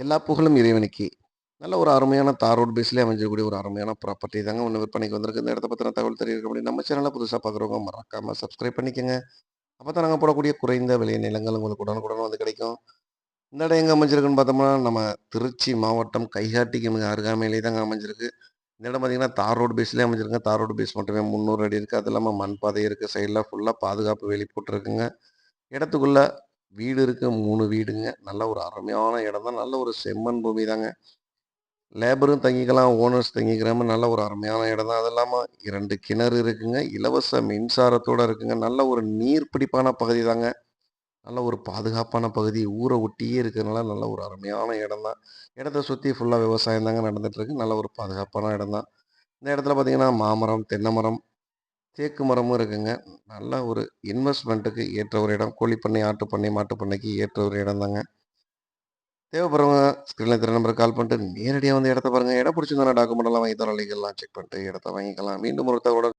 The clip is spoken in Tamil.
எல்லா புகழும் இறைவனுக்கு. நல்ல ஒரு அருமையான தார் ரோட் பேஸ்லேயே அமைஞ்சக்கூடிய ஒரு அருமையான ப்ராப்பர்ட்டி தாங்க ஒன்று விற்பனைக்கு வந்திருக்கு. இந்த இடத்த பற்றின தகவல் தெரிவிக்க முடியும். நம்ம சேனலில் புதுசாக பார்க்குறவங்க மறக்காம சப்ஸ்கிரைப் பண்ணிக்கங்க. அப்பதான் நாங்கள் போடக்கூடிய குறைந்த விலை நிலங்கள் உங்களுக்கு உடனுக்குடன் வந்து கிடைக்கும். இந்த இடம் எங்கே அமைஞ்சிருக்குன்னு பார்த்தோம்னா, நம்ம திருச்சி மாவட்டம் கைகாட்டிக்கு மிக அருகாமையிலே தாங்க அமைஞ்சிருக்கு. இந்த இடம் பார்த்தீங்கன்னா, தார் ரோடு பேஸ்லேயே அமைஞ்சிருக்கு தார் ரோடு பேஸ் மட்டுமே 300 அடி இருக்குது அது இல்லாமல் மண் பாதை இருக்குது சைடில் ஃபுல்லாக பாதுகாப்பு வேலி போட்டிருக்குங்க. இடத்துக்குள்ளே வீடு இருக்க மூணு வீடுங்க. நல்ல ஒரு அருமையான இடம் தான். நல்ல ஒரு செம்மண் பூமி தாங்க. லேபரும் தங்கிக்கலாம், ஓனர்ஸ் தங்கிக்கிற நல்ல ஒரு அருமையான இடம் தான். அது இல்லாமல் இரண்டு கிணறு இருக்குங்க. இலவச மின்சாரத்தோட இருக்குங்க. நல்ல ஒரு நீர் பிடிப்பான பகுதி தாங்க. நல்ல ஒரு பாதுகாப்பான பகுதி. ஊரை ஒட்டியே இருக்கிறதுனால நல்ல ஒரு அருமையான இடம் தான். இடத்த சுற்றி ஃபுல்லாக விவசாயம் தாங்க நடந்துகிட்ருக்கு நல்ல ஒரு பாதுகாப்பான இடம் தான். இந்த இடத்துல பார்த்தீங்கன்னா, மாமரம், தென்னை மரம், தேக்கு மரமும் இருக்குங்க. நல்ல ஒரு இன்வெஸ்ட்மெண்ட்டுக்கு ஏற்ற ஒரு இடம். கோழிப்பண்ணை, ஆட்டுப்பண்ணை, மாட்டுப்பண்ணைக்கு ஏற்ற ஒரு இடம் தாங்க. தேவைப்படுறவங்க ஸ்க்ரீனில் திரு நம்பருக்கு கால் பண்ணிட்டு நேரடியாக வந்து இடத்த பாருங்க. இடம் பிடிச்சிருந்தா டாக்குமெண்ட் எல்லாம் வாங்கி தரோம். லீகல்லாம் செக் பண்ணிட்டு இடத்த வாங்கிக்கலாம். மீண்டும் ஒரு